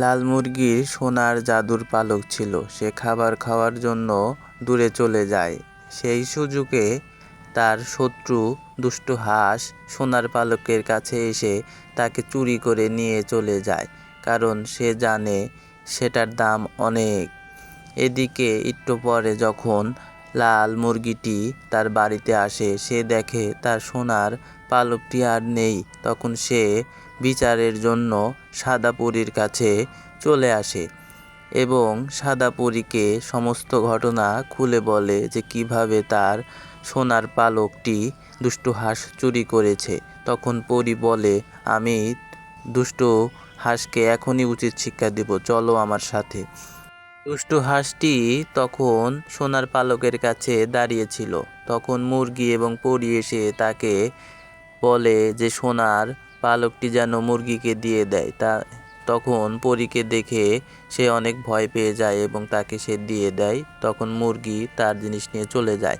লাল মুরগির সোনার জাদুর পালক ছিল। সে খাবার খাওয়ার জন্য দূরে চলে যায়। সেই সুযোগে তার শত্রু দুষ্টু হাঁস সোনার পালকের কাছে এসে তাকে চুরি করে নিয়ে চলে যায়, কারণ সে জানে সেটার দাম অনেক। এদিকে একটু পরে যখন লাল মুরগিটি তার বাড়িতে আসে। সে দেখে তার সোনার পালকটি আর নেই। তখন সে বিচারের জন্য সাদা পরীর কাছে চলে আসে এবং সাদা পরীকে সমস্ত ঘটনা খুলে বলে যে কীভাবে তার সোনার পালকটি দুষ্টু হাঁস চুরি করেছে। তখন পরী বলে, আমি দুষ্টু হাঁসকে এখনই উচিত শিক্ষা দেব। চলো আমার সাথে। দুষ্টু হাঁসটি তখন সোনার পালকের কাছে দাঁড়িয়েছিল। তখন মুরগি এবং পরি এসে তাকে বলে যে, সোনার পালকটি যেন মুরগিকে দিয়ে দেয়। তা তখন পরীকে দেখে সে অনেক ভয় পেয়ে যায় এবং তাকে সে দিয়ে দেয়। তখন মুরগি তার জিনিস নিয়ে চলে যায়।